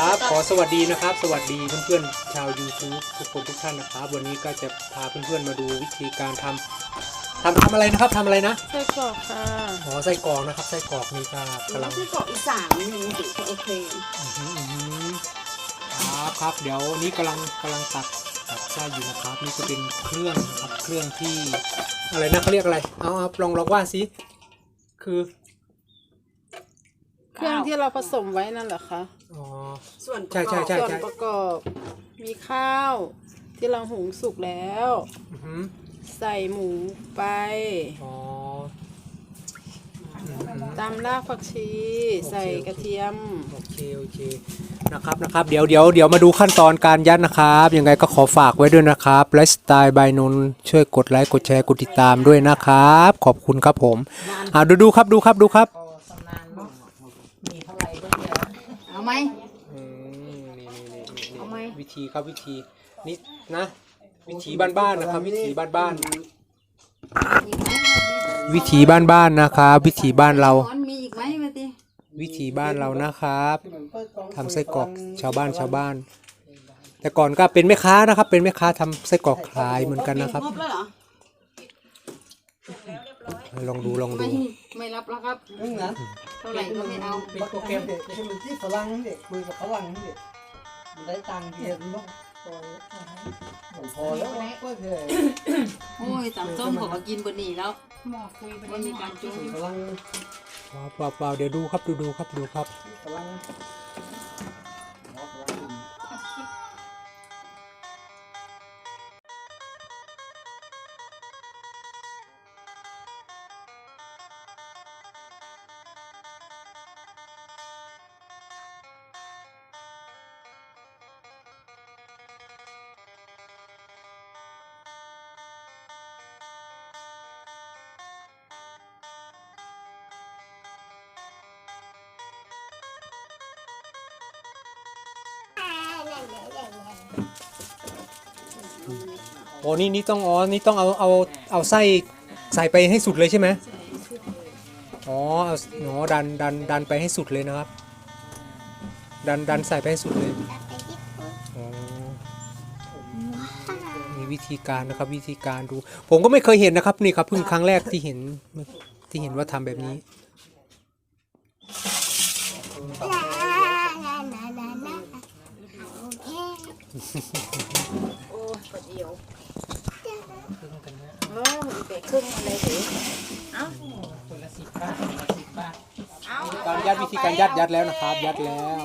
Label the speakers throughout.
Speaker 1: ครับ ขอสวัสดีนะครับ สวัสดีเพื่อนๆชาว YouTube ทุกคนทุกท่านนะครับ วันนี้ก็จะพาเพื่อนๆมาดูวิธีการทำทำทำอะไรนะครับทำอะไรนะ
Speaker 2: ไส้กรอกค่ะ
Speaker 1: อ๋อไส้กรอกนะครับไส้กรอกนี่ก็กำลัง
Speaker 3: ที่เกาะอีสานนี่ถึงจะโอเค
Speaker 1: อื้อหืออื้อหือครับครับเดี๋ยวนี้กำลังกำลังตัดตัดไส้อยู่นะครับ นี่ก็เป็นเครื่องนะครับเครื่องที่อะไรนะเขาเรียกอะไรเอาเอาลองลองว่าสิคือ
Speaker 2: เครื่องที่เราผสมไว้นั่นเหรอคะ
Speaker 1: อ๋อ
Speaker 3: ส่วนประ
Speaker 1: ใช่
Speaker 3: ก
Speaker 1: ใช่
Speaker 3: อบ
Speaker 1: ใช่
Speaker 2: ส่วนประกอบมีข้าวที่เราหุงสุกแล้ว
Speaker 1: อื้อหือ
Speaker 2: ใส่หมูไป
Speaker 1: อ๋อ
Speaker 2: ตามรากผักชีใส่กระเทียม
Speaker 1: โอเคโอเคนะครับนะครับเดี๋ยวเดี๋ยวเดี๋ยวมาดูขั้นตอนการยัดนะครับยังไงก็ขอฝากไว้ด้วยนะครับไลฟ์สไตล์บายนนท์ช่วยกดไลค์กดแชร์กดติดตามด้วยนะครับ ขอบคุณครับผมอ่าดูดูครับดูครับดูครับ
Speaker 3: เอาไหม
Speaker 1: อืมนี่นี่นี่นี่
Speaker 3: เอาไหม
Speaker 1: วิธีครับวิธีนี่นะ วิธีบ้านๆนะครับ วิธีบ้านๆวิธีบ้านๆนะครับ วิธีบ้านเรา
Speaker 3: มันมีอีกไหมมาติ
Speaker 1: วิธีบ้านเรานะครับทำไส้กรอกชาวบ้านชาวบ้าน แต่ก่อนก็เป็นแม่ค้านะครับ เป็นแม่ค้าทำไส้กรอกขายเหมือนกันนะครับ
Speaker 3: ครบแล้วเหรอ
Speaker 1: ลองดูลอง
Speaker 3: ไม่
Speaker 1: ดู
Speaker 3: ไม่รับแล้วครับ
Speaker 4: นึงนะ
Speaker 3: เท่าไหร่ก็ไม่เอา
Speaker 1: เป็นโปรแกรม
Speaker 4: เด็กที่มันที่ฝรั่งนี่เด็กคุยกับฝรั่งนี่เด็กมันได้ตังค์เยอะเนาะผมพอแล้วก็เลย
Speaker 3: โอ้ยตำส้มผมมากินบนนี้แล้วไม่มีการจุ่ม
Speaker 4: ฝรั่ง
Speaker 1: ว้าวว้าวว้าวเดี๋ยวดูครับดูดูครับดูครับ
Speaker 4: ฝรั่ง
Speaker 1: โอ้นี่นี่ต้องอ๋อนี่ต้องเอาเอาเอาไส้ใส่ไปให้สุดเลยใช่ไหมอ๋อเอาอ๋อดันดันดันไปให้สุดเลยนะครับ ดันดันใส่ไปให้สุดเลยอ๋อมีวิธีการนะครับวิธีการดู ผมก็ไม่เคยเห็นนะครับนี่ครับเพิ่งครั้งแรกที่เห็นที่เห็นว่าทำแบบนี้
Speaker 3: โอ้ยปวดเอว โอ้ยไปครึ่งอะไรสิเอ้าท
Speaker 1: คน
Speaker 5: ละสิบบาท
Speaker 1: การยัดวิธีการยัดยัดแล้วนะครับ ยัดแล้ว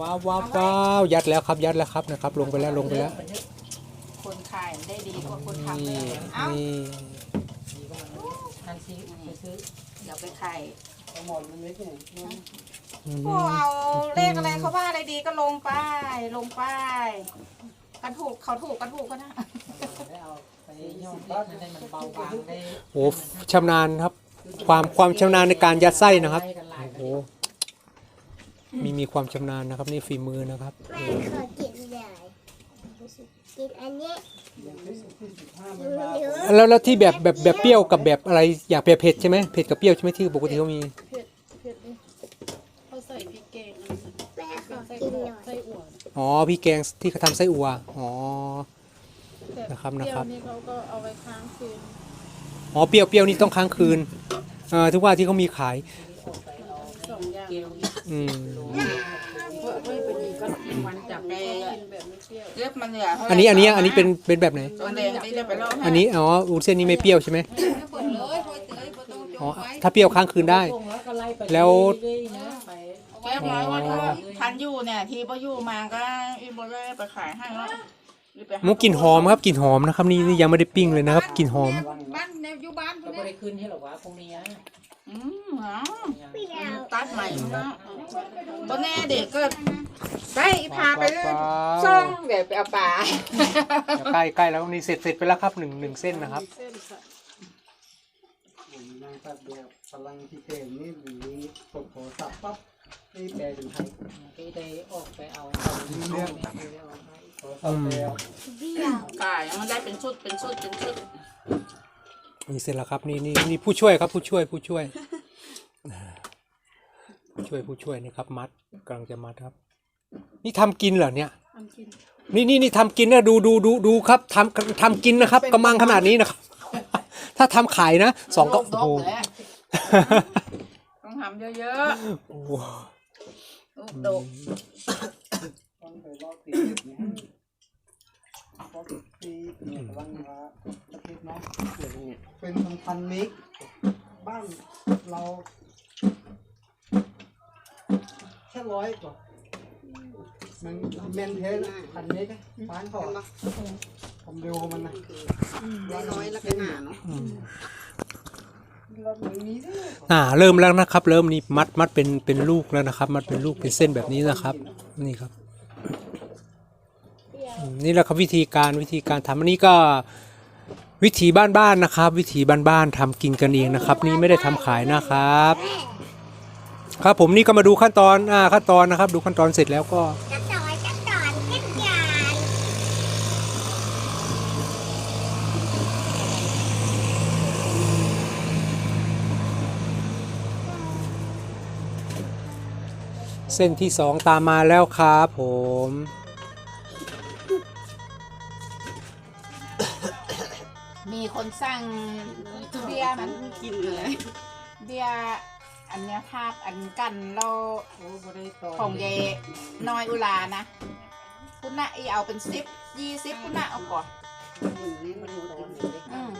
Speaker 1: ว้าวว้าวว้าวยัดแล้วครับยัดแล้วครับนะครับ ลงไปแล้วลงไปแล้ว
Speaker 3: คนขายได้ดีกว่าคนทำเล
Speaker 1: นี่
Speaker 3: ยเอ้า
Speaker 1: นี่
Speaker 3: เดี๋ยวไปขาย
Speaker 4: หมดมันไม่ถึง
Speaker 1: อืม
Speaker 3: พวกเอาเลขอะไรเขาว่าอะไรดีก็ลงไปลงไปกันถูกเขาถูกกันถูกก็ได้
Speaker 1: โอ้ชำนาญครับ ความความชำนาญในการยัดไส้นะครับโอ้โหมีมีความชำนาญนะครับ นี่ฝีมือนะครับ
Speaker 6: ไม่ขอกินเลยกินอันนี้เยอะ
Speaker 1: แล้วแล้วที่แบบแบบแบบเปรี้ยวกับแบบอะไรอยากเผ็ดเผ็ดใช่ไหมเผ็ดกับเปรี้ยวใช่ไหมที่ปกติเขามี
Speaker 2: เผ็ดเผ็ดดิเขาใส่พริกแกงอันนั้น
Speaker 6: แม่ขอ
Speaker 2: ไส้
Speaker 6: กิน
Speaker 2: กร
Speaker 6: ห
Speaker 2: อ
Speaker 6: น่
Speaker 2: ก
Speaker 6: อย
Speaker 2: ไส้อั่ว
Speaker 1: อ๋อพี่แกงที่เขาทำไส้อั่วอ๋อ
Speaker 2: แต่
Speaker 1: นะครับ
Speaker 2: เปรี้
Speaker 1: นะ
Speaker 2: ย
Speaker 1: ครั
Speaker 2: ว
Speaker 1: บ
Speaker 2: นี่เขาก็เอาไว้ค้างคืน
Speaker 1: อ๋อเปรี้ยวเปรี้ยวนี่ต้องค้างคืนเอ่อทุกว่าที่เขามีขาย
Speaker 2: สองอย่าง
Speaker 1: อืม
Speaker 2: เพราะไม่พอดีก็
Speaker 3: มันจับแดง
Speaker 2: กินแบบไม่เปรี้ยว
Speaker 3: เรียบมันเหลือ
Speaker 1: อันนี้อันนี้อันนี้เป็นเป็นแบบไหน
Speaker 3: ตัวแดงนี่จะไปลอก
Speaker 1: อันนี้อ๋ออูเส้นนี้ไม่เปรี้ยวใช่ไหม
Speaker 3: เปิดเลยพอเตยพอต้องจ
Speaker 1: อ๋องถ้าเปรี้ยวค้างคืนได้ แล้ว
Speaker 3: แก้ร้อยว่าถ้าทันอยู่เนี่ย ทีพออยู่มาก็อีโบเล่ไปขายให้แล้ว
Speaker 1: มุกกลิ่นหอมครับกลิ่นหอมนะครับนี่นี่ยังไม่ได้ปิ้งเลยนะครับกลิ่นหอม
Speaker 3: บ้านในอยู่บ้าน
Speaker 5: ก็ไม่ได้ขึ้นให้หรอกวะพรุ่งนี้อะ
Speaker 3: อืมเหรอ
Speaker 6: เปรี้ยว
Speaker 3: ตัดใหม่นะตอนแน่เด็กก็ไปพาไปเลยซ่องเดี๋ยวไปเอาปลา
Speaker 1: เดี๋ยวใกล้ใกล้แล้วนี่เสร็จเสร็จไปแล้วครับหนึ่งหนึ่งเส้นนะครับ
Speaker 2: เส้นค่ะ
Speaker 4: ผมนั่งตัดแบบฝรั่งที่เก่งนี่หรือกดโทรศัพท์ปั๊บ นี่แปลเป็นไทย
Speaker 5: พี่ได้ออกไปเอา
Speaker 4: เรื่องโทรศัพท์แล้ว
Speaker 6: เปรี้ยว
Speaker 3: ขายมันได้เป็นชุดเป็นชุดเป็นชุด
Speaker 1: นี่เสร็จแล้วครับนี่นี่นี่ผู้ช่วยครับผู้ช่วยผู้ช่วยผู้ช่วยผู้ช่วยนะครับ มัดกำลังจะมัดครับ นี่ทำกินเหรอเนี่ย
Speaker 2: ทำกิน
Speaker 1: นี่นี่นี่ทำกินนะดูดูดูดูครับทำทำกินนะครับกำมังขนาดนี้นะครับ ถ้าทำขายนะสองก็
Speaker 3: โด
Speaker 1: โอ้ำ
Speaker 3: เยอะ
Speaker 1: โอ้โห
Speaker 3: ๆลูกโดก
Speaker 4: ต้องไปรอบตีนี่รอบตีเนี่ยกำลังว่าประเทศเนาะเป็นพันๆเมกบ้านเรา แค่ร้อยกว่ามันเมนเทนพันเมกบ้านเขาอะความเร็วของมันนะ
Speaker 3: น้อยๆแล้วก็หนาเนาะ
Speaker 4: รถมันมีด้วย
Speaker 1: อ่าเริ่มแล้วนะครับ เริ่มนี่มัดมัดเป็นเป็นลูกแล้วนะครับ มัดเป็นลูกเป็นเส้นแบบนี้นะครับ นี่ครับ นี่แหละครับวิธีการวิธีการทำอันนี้ก็วิธีบ้านๆนะครับ วิธีบ้านๆทำกินกันเองนะครับ นี่ไม่ได้ทำขายนะครับ ครับผมนี่ก็มาดูขั้นตอนอ่าขั้นตอนนะครับ ดูขั้นตอนเสร็จแล้วก็
Speaker 6: จับต่อยจับต่อยขึ้นยาน
Speaker 1: เส้นที่สองตามมาแล้วครับผม
Speaker 3: มีคนสั่งเบียร์มัน
Speaker 2: กินอะไร
Speaker 3: เบียร์อันเนี้ยภาพอันกันเรา
Speaker 5: โอ้บ่ได้ต่อ
Speaker 3: ของเยน้อยอุลานะคุณน่ะอีเอาเป็นสิบยี่สิบคุณน่ะเอาก่อนอืม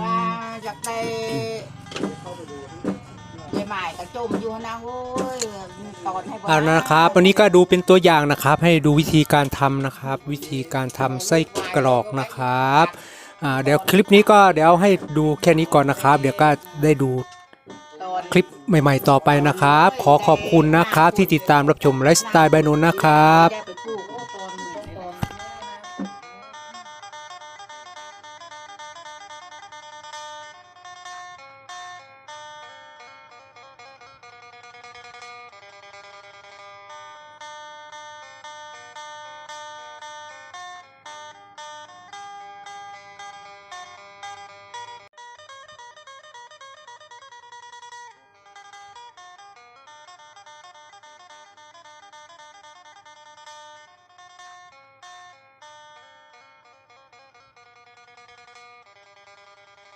Speaker 3: ว่าอยากได้ ยายหมายกระจมอยู่นะโว้ยตอนให้บ่
Speaker 1: เอานะครับวันนี้ก็ดูเป็นตัวอย่างนะครับ ให้ดูวิธีการทำนะครับ วิธีการทำไส้กรอกนะครับอ่าเดี๋ยวคลิปนี้ก็เดี๋ยวให้ดูแค่นี้ก่อนนะครับ เดี๋ยวก็ได้ดู
Speaker 3: ตอน
Speaker 1: คลิปใหม่ ๆ ต่อไปนะครับ ขอขอบคุณนะครับที่ติดตามรับชมไลฟ์สไตล์บายนนท์นะครับ
Speaker 3: แกเป็น